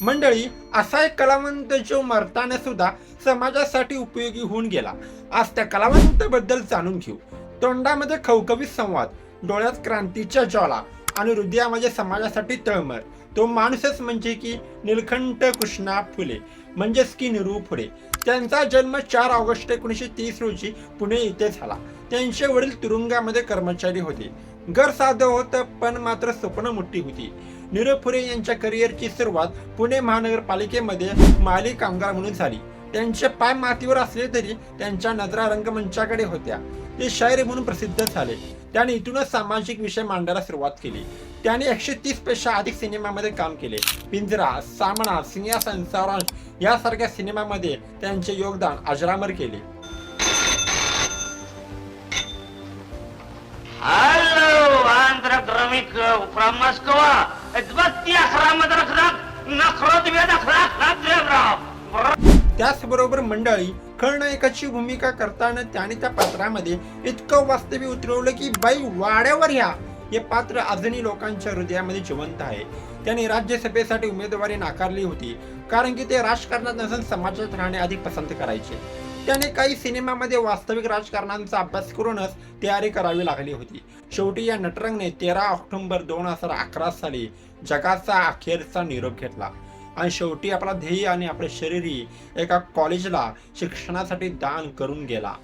मंडळी असा एक कलावंत जो मरताना सुद्धा समाजासाठी उपयोगी होऊन गेला. आज त्या कलावंताबद्दल जाणून घेऊ. तोंडामध्ये खवखवीत संवाद डोळ्यात क्रांतीच्या ज्वाला. आणि हृदयामध्ये समाजासाठी तळमळ. तो माणूसच म्हणजे की निलखंठ कृष्णा फुले म्हणजेच की निरू फुले. त्यांचा जन्म चार ऑगस्ट एकोणीसशे तीस रोजी पुणे येथे झाला. त्यांचे वडील तुरुंगामध्ये कर्मचारी होते. घर साधं होतं पण मात्र स्वप्न मोठी होती. निरू फुले यांच्या करिअरची सुरुवात पुणे महानगरपालिकेमध्ये माली कामगार म्हणून झाली. त्यांचे पाय मातीवर असले तरी त्यांच्या नजरा रंगमंचाकडे होत्या. ते शायर म्हणून प्रसिद्ध झाले. त्याने इथूनच सामाजिक विषय मांडायला सुरुवात केली. त्याने एकशे तीसपेक्षा अधिक सिनेमामध्ये काम केले. पिंजरा सामना सिंहासन संसारांश यासारख्या सिनेमामध्ये त्यांचे योगदान अजरामर केले. त्याचबरोबर मंडळी खळनायकाची भूमिका करताना त्याने त्या पात्रामध्ये इतकं वास्तव्य उतरवलं की बाई वाड्यावर ह्या हे पात्र आजही लोकांच्या हृदयामध्ये जिवंत आहे. त्याने राज्यसभेसाठी उमेदवारी नाकारली होती. कारण की ते राजकारणात नसून समाजात राहणे अधिक पसंत करायचे. त्याने काही सिनेमामध्ये वास्तविक राजकारणांचा अभ्यास करूनच तयारी करावी लागली होती. शेवटी या नटरंगने तेरा ऑक्टोबर दोन हजार अकरा साली जगाचा अखेरचा निरोप घेतला. आणि शेवटी आपला ध्येय आणि आपले शरीरही एका कॉलेजला शिक्षणासाठी दान करून गेला.